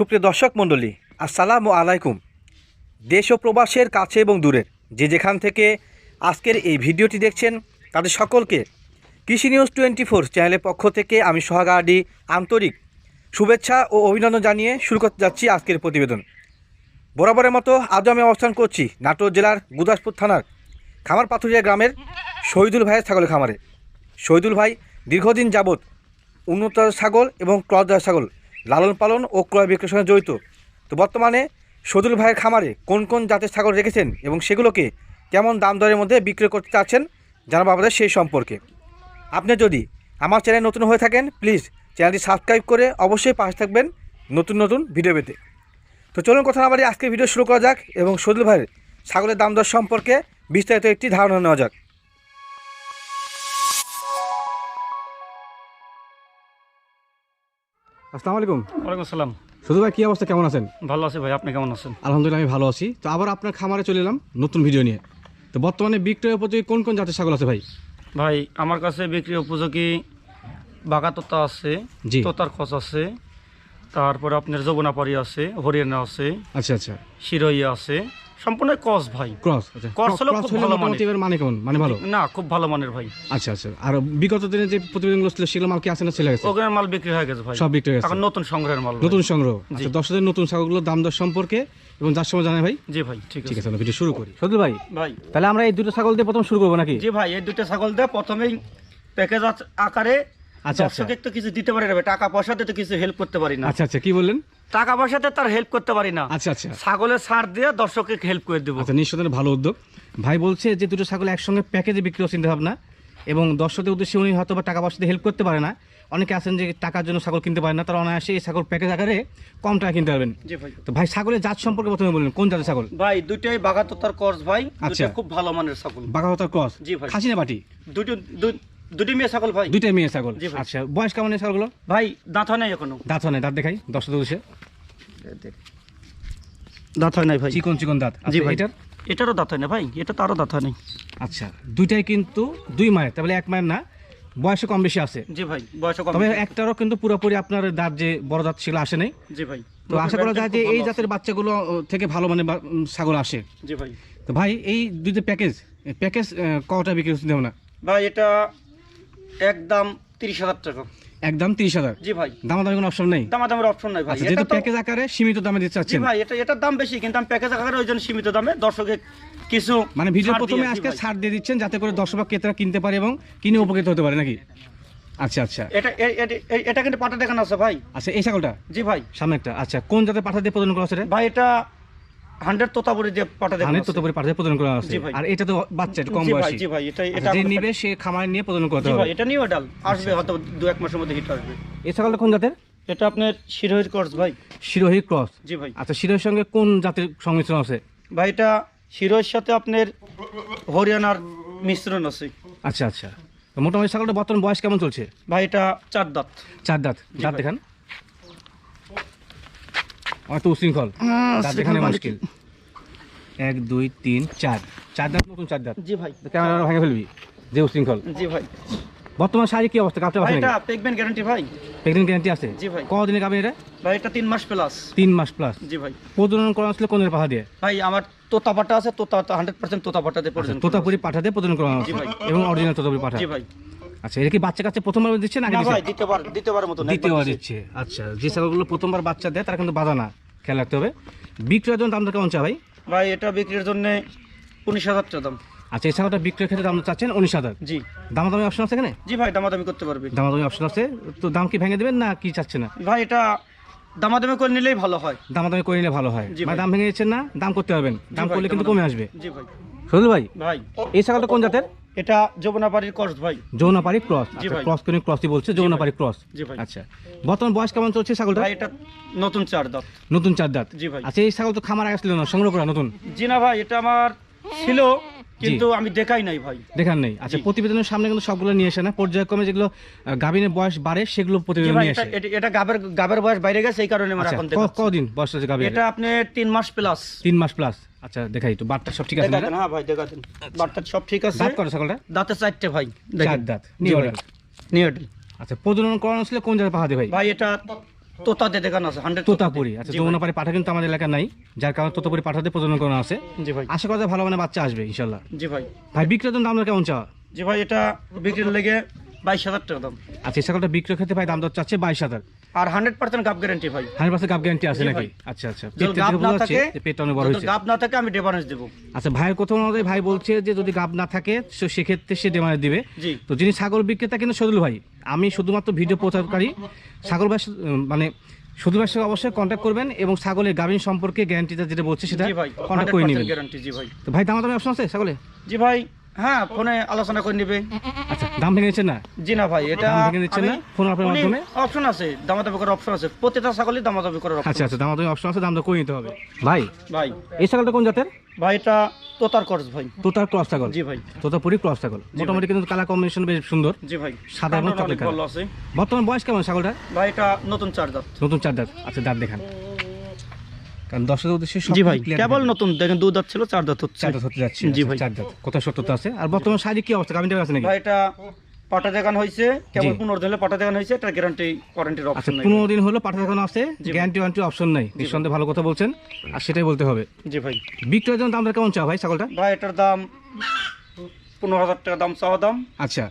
সুপ্রিয় দর্শক মণ্ডলী, আসসালামু আলাইকুম। দেশ ও প্রবাসের কাছে এবং দূরের যে যেখান থেকে আজকের এই ভিডিওটি দেখছেন, তাদের সকলকে কৃষি নিউজ টোয়েন্টি ফোর চ্যানেলের পক্ষ থেকে আমি সোহাগাডি আন্তরিক শুভেচ্ছা ও অভিনন্দন জানিয়ে শুরু করতে যাচ্ছি আজকের প্রতিবেদন। বরাবরের মতো আজও আমি অবস্থান করছি নাটোর জেলার গুদাসপুর থানার খামার পাথুরিয়া গ্রামের শহীদুল ভাইয়ের ছাগলের খামারে। শহীদুল ভাই দীর্ঘদিন যাবৎ উন্নত ছাগল এবং ক্রস ছাগল লালন পালন ও ক্রয় বিক্রয়ের সঙ্গে জড়িত। তো বর্তমানে সদুল ভাইয়ের খামারে কোন কোন জাতের ছাগল রেখেছেন এবং সেগুলোকে কেমন দাম দরের মধ্যে বিক্রয় করতে চাচ্ছেন জানাব আমাদের সেই সম্পর্কে। আপনি যদি আমার চ্যানেল নতুন হয়ে থাকেন, প্লিজ চ্যানেলটি সাবস্ক্রাইব করে অবশ্যই পাশে থাকবেন নতুন নতুন ভিডিও পেতে। তো চলুন কথা না বাড়ি আজকে ভিডিও শুরু করা যাক এবং সদুল ভাইয়ের ছাগলের দাম দর সম্পর্কে বিস্তারিত একটি ধারণা নেওয়া যাক। আসসালামু আলাইকুম। ওয়ালাইকুম আসসালাম। শুধু ভাই কী অবস্থা? কেমন আছেন? ভালো আছি ভাই আপনি কেমন আছেন? আলহামদুলিল্লাহ আমি ভালো আছি। তো আবার আপনার খামারে চলে এলাম নতুন ভিডিও নিয়ে। তো বর্তমানে বিক্রয় উপযোগী কোন কোন জাতের ছাগল আছে ভাই? ভাই আমার কাছে বিক্রি উপযোগী বাঘা তোতা আছে জি। তোতার খোঁজ আছে তারপরে আপনার যমুনাপাড়ি আছে হরিয়ানা আছে আচ্ছা আচ্ছা। শিরোইয়া আছে সম্পূর্ণ কস ভাই। ক্রস আচ্ছা। Cross হলেও খুব ভালো মানের। এবার মানে কেমন? মানে ভালো? না খুব ভালো মানের ভাই। আচ্ছা আচ্ছা। আর বিগত দিনে যে প্রতিবেদনগুলো ছিল সেগুলো মাল কি আছে না ছেলে গেছে? ওখানে মাল বিক্রি হয়ে গেছে ভাই। সব বিক্রি হয়ে গেছে। এখন নতুন সংগ্রহের মাল নতুন সংগ্রহ। আচ্ছা দর্শকদের নতুন ছাগলগুলোর দাম দর সম্পর্কে এবং যার সময় জানাই ভাই? জি ভাই ঠিক ঠিক আছে। আছে আমরা ভিডিও শুরু করি। সদুল ভাই ভাই। তাহলে আমরা এই দুটো ছাগল দিয়ে প্রথম শুরু করব নাকি? জি ভাই এই দুটো ছাগল দিয়ে প্রথমেই প্যাকেজ আকারে আচ্ছা, দর্শকের তো কিছু দিতে পারি না টাকা পয়সাতে তো কিছু হেল্প করতে পারি না। আচ্ছা আচ্ছা কি বললেন? টাকা পয়সাতে তার হেল্প করতে পারি না। আচ্ছা আচ্ছা। ছাগলের ছাড় দিয়ে দর্শককে হেল্প করে দেবো। আচ্ছা নিঃসন্দেহে ভালো উদ্যোগ। ভাই বলছে যে দুটো ছাগল একসঙ্গে প্যাকেজে বিক্রি চিন্তা ভাবনা এবং দর্শকদের উদ্দেশ্যে উনি হয়তো বা টাকা পয়সা দিয়ে হেল্প করতে পারে না। অনেকে আছেন যে টাকার জন্য ছাগল কিনতে পারে না তারা অনায়াসে এই ছাগল প্যাকেজ আকারে কম টাকা কিনতে পারবেন। তো ভাই ছাগলের জাত সম্পর্কে প্রথমে বললেন কোন জাতের ছাগল? ভাই দুইটাই বাগাততার কর্স ভাই আচ্ছা। খুব ভালো মানের ছাগল। বাঘাহতার ক্রস জি ভাই। খাসি না বাটি? দুটো দুটি মেয়ে ছাগল ভাই। দুইটাই মেয়ে ছাগল। আচ্ছা বয়স কেমন এই ছাগলগুলো ভাই দাঁত হয় নাই এখনও। দাঁত হয় না দাঁত দেখাই। দর্শকদের উদ্দেশ্যে দাঁত হয় নাই ভাই। চিকন চিকন দাঁত। জি আচ্ছা, ভাই। এটার? এটারও দাঁত হয় না ভাই এটা তো আরও দাঁত হয় নাই। আচ্ছা দুইটাই কিন্তু দুই মায়ের তাহলে এক মায়ের না বয়সে কম বেশি আছে। জি ভাই বয়স কম তবে একটারও কিন্তু পুরোপুরি আপনার দাঁত যে বড় দাঁত ছিল আসে নাই। জি ভাই তো আশা করা যায় যে এই জাতের বাচ্চাগুলো থেকে ভালো মানে ছাগল আসে। জি ভাই। তো ভাই এই দুইটা প্যাকেজ প্যাকেজ কটা বিক্রি হচ্ছে না? ভাই এটা একদম তিরিশ হাজার টাকা। একদম তিরিশ হাজার? জি ভাই। দামাদামি কোনো অপশন নেই? দামাদামের অপশন নাই ভাই। আচ্ছা এটা যেহেতু প্যাকেজ আকারে সীমিত দামে দিতে জি ভাই এটা এটার দাম বেশি কিন্তু আমি প্যাকেজ আকারে ওই জন্য সীমিত দামে দর্শকে কিছু মানে ভিডিও প্রথমে আজকে ছাড় দিয়ে দিচ্ছেন যাতে করে দর্শক বা ক্রেতারা কিনতে পারে এবং কিনে উপকৃত হতে পারে নাকি? আচ্ছা আচ্ছা। এটা এটা কিন্তু পাটা দেখানো আছে ভাই। আচ্ছা এই ছাগলটা? জি ভাই। সামনে একটা। আচ্ছা কোন জাতের পাঠা দিয়ে প্রদান করা আছে ভাই এটা হান্ড্রেড তোতাপুরি দিয়ে পাটা দেখানো ধানের আছে। তো পাঠা দিয়ে প্রদান করা আছে। আর এটা তো বাচ্চা একটু কম বয়সী। জি ভাই এটা এটা আচ্ছা, যে নিবে সে খামার নিয়ে প্রদান করতে হবে। এটা নিউ ডাল। আসবে হয়তো দু এক মাসের মধ্যে হিট আসবে। এই ছাগলটা কোন জাতের? এটা আপনার শিরোহির কোর্স ভাই। শিরোহী ক্রস। জি ভাই। আচ্ছা শিরোহির সঙ্গে কোন জাতের সংমিশ্রণ আছে? ভাই এটা শিরোহির সাথে আপনার হরিয়ানার মিশ্রণ আছে। আচ্ছা আচ্ছা। মোটামুটি ছাগলটা বর্তমান বয়স কেমন চলছে? ভাই এটা চার দাঁত। চার দাঁত। দাঁত ভাই। দেখান অত উশৃঙ্খল দাঁত মুশকিল। এক দুই তিন চার। চার দাঁত নতুন চার দাঁত। জি ভাই। ক্যামেরা ভেঙে ফেলবি? যে উশৃঙ্খল। জি ভাই। বর্তমান শারীরিক কি অবস্থা? কাপটা ভাই বাসা এটা পেগমেন্ট গ্যারান্টি ভাই। গ্যারান্টি আছে? জি ভাই। এটা? এটা মাস প্লাস মাস প্লাস জি ভাই। প্রজনন করা আসলে কোনের পাহা দিয়ে? ভাই আমার তোতা পাটা আছে তোতা আচ্ছা, তোতাপুরি দিয়ে প্রজনন করা জি ভাই। এবং অরিজিনাল তোতাপুরি পাঠা। জি ভাই। আচ্ছা এটা কি বাচ্চা কাছে প্রথমবার দিচ্ছে না আগে? ভাই দ্বিতীয়বার দ্বিতীয়বার মতো দ্বিতীয়বার দিচ্ছে আচ্ছা যে ছাগলগুলো প্রথমবার বাচ্চা দেয় তারা কিন্তু বাধা না। খেয়াল রাখতে হবে। বিক্রয়ের জন্য দামটা কেমন চা ভাই? ভাই এটা বিক্রির জন্য উনিশ হাজার টাকা দাম। আচ্ছা এই ছাগলটা বিক্রয়ের ক্ষেত্রে দাম চাচ্ছেন উনিশ হাজার? জি। দামাদামি অপশন আছে এখানে? জি ভাই দামাদামি করতে পারবে। দামাদামি অপশন আছে। তো দাম কি ভেঙে দেবেন না কি চাচ্ছে না ভাই এটা দামাদামি করে নিলেই ভালো হয়। দামাদামি করে নিলে ভালো হয়। মানে ভাই। দাম ভেঙে দিচ্ছেন না দাম করতে পারবেন। দাম করলে কিন্তু কমে আসবে। জি ভাই। সজল ভাই ভাই। এই ছাগলটা কোন জাতের? এটা যমুনাপাড়ির ক্রস ভাই। যৌনাপাড়ি ক্রস আচ্ছা ক্রস কোন ক্রসই বলছে যৌনাপাড়ি ক্রস জি ভাই। আচ্ছা। বর্তমান বয়স কেমন চলছে ছাগলটা ভাই এটা নতুন চার দাঁত। নতুন চার দাঁত? জি ভাই। আচ্ছা এই ছাগল তো খামার আসছিল না সংগ্রহ করা নতুন? জি না ভাই এটা আমার ছিল কিন্তু আমি দেখাই নাই ভাই। দেখার নেই। আচ্ছা প্রতিবেদনের সামনে কিন্তু সবগুলো নিয়ে আসে না। পর্যায়ক্রমে যেগুলো গাভীনের বয়স বাড়ে সেগুলো প্রতিবেদন নিয়ে আসে। এটা- গাবের গাবের বয়স বাইরে গেছে এই কারণে আমরা আচ্ছা এখন। কদিন বয়স আছে গাভীর এটা আপনি তিন মাস প্লাস তিন মাস প্লাস আচ্ছা দেখাই একটু বাটটা সব ঠিক আছে না? হ্যাঁ ভাই দেখাতেন বার্তা সব ঠিক আছে। দাঁত করে ছাগলটা? দাঁতে চারটে ভাই চার দাঁত। New new. আচ্ছা প্রজনন করানো ছিল কোন জায়গায় পাহাড়ে ভাই? ভাই এটা তোতাতে দেখানো আছে হান্ড্রেড তোতাপুরি আচ্ছা যমুনাপাড়ি পাঠা কিন্তু আমাদের এলাকা নাই। যার কারণে তোতাপুরি পাঠাতে প্রজনন করানো আছে। জি ভাই। আশা করা যায় ভালো মানে বাচ্চা আসবে ইনশাল্লাহ জি ভাই। ভাই বিক্রেতার দাম কেমন চাওয়া? জি ভাই এটা বিক্রির লেগে বাইশ হাজার টাকা দাম। আচ্ছা এই সকলটা বিক্রয় ক্ষেত্রে ভাই দাম দর চাচ্ছে বাইশ হাজার। আর হান্ড্রেড পার্সেন্ট গাপ গ্যারান্টি ভাই। হান্ড্রেড পার্সেন্ট গাপ গ্যারান্টি আছে নাকি? আচ্ছা আচ্ছা। গাব না থাকে যে পেটটা অনেক বড় হয়েছে। না থাকে আমি দেবো। আচ্ছা ভাইয়ের কথা অনুযায়ী ভাই বলছে যে যদি গাব না থাকে তো সেক্ষেত্রে সে ডেমারে দিবে। তো যিনি ছাগল বিক্রেতা কিন্তু সদুল ভাই আমি শুধুমাত্র ভিডিও প্রচারকারী। ছাগল ভাই মানে সদুল ভাইয়ের সঙ্গে অবশ্যই কন্ট্যাক্ট করবেন এবং ছাগলের গাভীন সম্পর্কে গ্যারান্টিটা যেটা বলছে সেটা কন্ট্যাক্ট করে নেবেন। জি ভাই। তো ভাই দামাদামি অপশন আছে ছাগলে? জি ভাই। হ্যাঁ ফোনে আলোচনা করে নেবে। আচ্ছা দাম ভেঙে নিচ্ছেন না? জি না ভাই এটা দাম ভেঙে দিচ্ছেন না? ফোন আপনার মাধ্যমে? অপশন আছে দামাদামি করার অপশন আছে। প্রতিটা ছাগলই দামাদামি করার আচ্ছা অপশন আচ্ছা দামাদামি অপশন আছে দাম তো করে নিতে হবে? ভাই ভাই। এই ছাগলটা কোন জাতের? ভাই এটা তোতার খরচ ভাই। তোতার ক্রস ছাগল? জি ভাই। তোতাপুরি ক্রস ছাগল। মোটামুটি কিন্তু কালার কম্বিনেশন বেশ সুন্দর। জি ভাই। সাদা এবং চকলেট আছে। বর্তমান বয়স কেমন ছাগলটা ভাই এটা নতুন চার্জার নতুন চার দাঁত আচ্ছা দাঁত দেখান। কারণ দর্শকের উদ্দেশ্যে সব জি ভাই কেবল নতুন দেখেন দুধ দাঁত ছিল চার দাঁত হচ্ছে। চার দাঁত হতে যাচ্ছে জি আচ্ছা, ভাই। চার দাঁত। কত সত্যতা আছে? আর বর্তমান শাড়ি কি অবস্থা? গাভিনটা আছে নাকি? ভাই এটা পাটা দেখান হয়েছে। কেবল। পনেরো দিলে পাটা দেখান হয়েছে এটা গ্যারান্টি ওয়ারেন্টির অপশন নেই। পনেরো দিন হলো পাঠা দেখানো আছে। গ্যারান্টি ওয়ারেন্টি অপশন নাই। নিঃসন্দেহে ভালো কথা বলছেন আর সেটাই বলতে হবে। জি ভাই। বিক্রয়ের জন্য দামটা কেমন চাও ভাই ছাগলটা? ভাই এটার দাম পনেরো হাজার টাকা দাম চাওয়া দাম। আচ্ছা।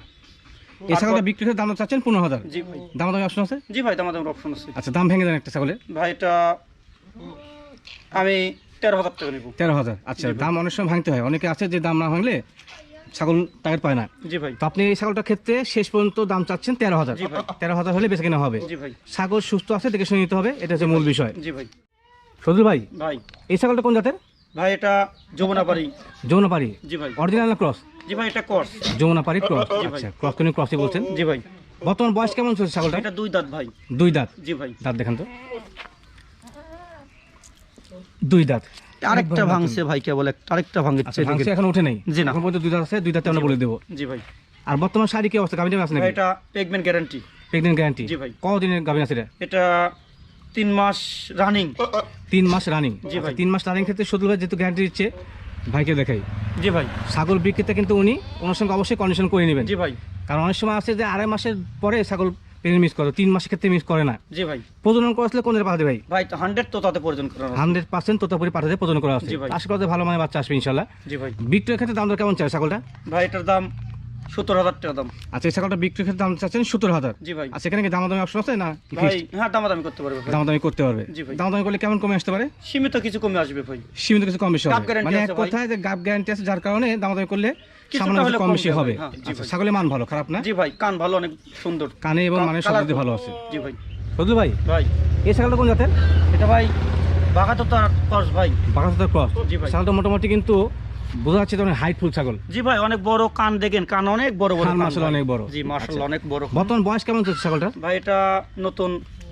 এই ছাগলটা বিক্রি করে দাম চাচ্ছেন পনেরো হাজার? জি ভাই। দাম দামি অপশন আছে? জি ভাই দামাদামের অপশন আছে। আচ্ছা দাম ভেঙে দেন একটা ছাগলের ভাই এটা আমি তেরো হাজার টাকা নেব। তেরো হাজার আচ্ছা দাম অনেক সময় ভাঙতে হয়। অনেকে আছে যে দাম না ভাঙলে ছাগল টাকার পায় না। জি ভাই। তো আপনি এই ছাগলটার ক্ষেত্রে শেষ পর্যন্ত দাম চাচ্ছেন তেরো হাজার। তেরো হাজার হলে বেঁচে কেনা হবে। জি ভাই। ছাগল সুস্থ আছে দেখে শুনে নিতে হবে এটা হচ্ছে মূল বিষয়। জি ভাই। সজল ভাই ভাই। এই ছাগলটা কোন জাতের? ভাই এটা যমুনাপাড়ি। যমুনাপাড়ি। জি ভাই। অরিজিনাল ক্রস জি ভাই এটা কোর্স যমুনাপাড়ি ক্রস আচ্ছা ক্রস কোন ক্রসই বলছেন। জি ভাই। বর্তমান বয়স কেমন চলছে ছাগলটা এটা দুই দাঁত ভাই। দুই দাঁত? জি ভাই। দাঁত দেখান তো। দুই দাঁত। আরেকটা ভাঙছে ভাই কেবল আরেকটা ভাঙছে আচ্ছা ভাঙছে এখন উঠে নেই। জি না। এখন পর্যন্ত দুই দাঁত আছে দুই দাঁতে আমরা বলে দেবো। জি ভাই। আর বর্তমান শাড়ি কি অবস্থা? গাভিন আছে এটা পেগমেন্ট গ্যারান্টি পেগমেন্ট গ্যারান্টি জি ভাই। কদিনের গাভিন আছে এটা? তিন মাস রানিং তিন মাস রানিং জি ভাই। তিন মাস রানিং ক্ষেত্রে সদুল ভাই যেহেতু গ্যারান্টি দিচ্ছে ভাইকে দেখাই। জি ভাই। ছাগল বিক্রেতা কিন্তু উনি ওনার সঙ্গে অবশ্যই কন্ডিশন করে নেবেন। জি ভাই। কারণ অনেক সময় আছে যে আড়াই মাসের পরে ছাগল প্রেগনেন্ট মিস করে তিন মাসের ক্ষেত্রে মিস করে না। জি ভাই। প্রজনন করেছিল কোন পাঠাতে ভাই? ভাই তো হান্ড্রেড তো তাতে করা হান্ড্রেড পার্সেন্ট তোতাপুরি পাঠাতে প্রজনন করা আছে। আশা করতে ভালো মানে বাচ্চা আসবে ইনশাল্লাহ জি ভাই। বিক্রয়ের ক্ষেত্রে দাম দর কেমন চাই? ছাগলটা? ভাই এটার দাম সত্তর হাজার টাকা দাম। আচ্ছা এই ছাগলটা বিক্রয়ের ক্ষেত্রে দাম চাচ্ছেন সত্তর হাজার? জি ভাই। আচ্ছা এখানে কি দামাদামি অপশন আছে না ভাই হ্যাঁ দামাদামি করতে পারবে দামাদামি করতে পারবে। জি ভাই। দামাদামি করলে কেমন কমে আসতে পারে? সীমিত কিছু কমে আসবে ভাই। সীমিত কিছু কম বেশি হবে। মানে এক কথায় যে গাব গ্যারান্টি আছে যার কারণে দামাদামি করলে কিছুটা সামান্য কিছু কম বেশি হবে হ্যাঁ, আচ্ছা। ছাগলের মান ভালো খারাপ না? জি ভাই কান ভালো অনেক সুন্দর। কানে এবং সব ভালো আছে। জি ভাই। ভাই ভাই। এই ছাগলটা কোন জাতের? এটা ভাই বাঘাতো তার কস ভাই। বাগাসাতার ক্রস জি ভাই। ছাগলটা মোটামুটি কিন্তু বোঝা যাচ্ছে অনেক হাইটফুল ছাগল। জি ভাই অনেক বড় কান দেখেন কান অনেক বড় বড় কান অনেক বড়। জি আচ্ছা। অনেক বড় বর্তমান বয়স কেমন চলছে ছাগলটা? ভাই এটা নতুন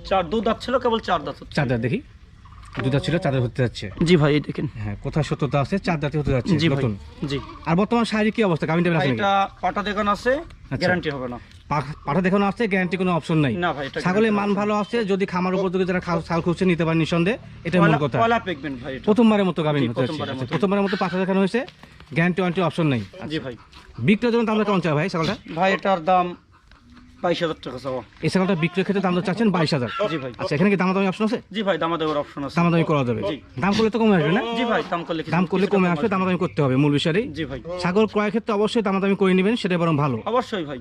চার দুধ দাঁত ছিল কেবল চার দাঁত চার দাঁত দেখি। দুধা ছিল চাদর হতে যাচ্ছে। জি ভাই এই দেখেন। হ্যাঁ কোথায় সত্যতা আছে? চার দাঁতে হতে যাচ্ছে জি নতুন। জি। আর বর্তমান শারীরিক কি অবস্থা? নাকি এটা পাটা দেখান আছে গ্যারান্টি হবে না। পাঠা দেখানো আসছে গ্যারান্টি কোনো অপশন নাই। ছাগলের মান ভালো আছে যদি খামার উপযোগী যারা ছাগল খুঁজছে নিতে পারেন নিঃসন্দেহে। এটা মূল কথা। প্রথমবারের মতো গাভিন হতে যাচ্ছে প্রথমবারের আচ্ছা, মতো। পাঠা দেখানো হয়েছে গ্যারান্টি ওয়ারেন্টি অপশন নাই। জি ভাই। বিক্রয়ের জন্য দাম কেমন চাই ভাই ছাগলটা? ভাই এটার দাম বাইশ হাজার টাকা চাওয়া। এই ছাগলটা বিক্রয়ের ক্ষেত্রে দাম চাচ্ছেন বাইশ হাজার। জি ভাই। আচ্ছা এখানে কি দামাদামি অপশন আছে? জি ভাই দামা অপশন আছে। দামাদামি করা যাবে। দাম করলে তো কমে আসবে না? জি ভাই দাম করলে দাম করলে কমে কম আসবে দামাদামি করতে হবে মূল বিষয়টাই। জি ভাই। ছাগল ক্রয়ের ক্ষেত্রে অবশ্যই দামাদামি করে নেবেন সেটা বরং ভালো। অবশ্যই ভাই।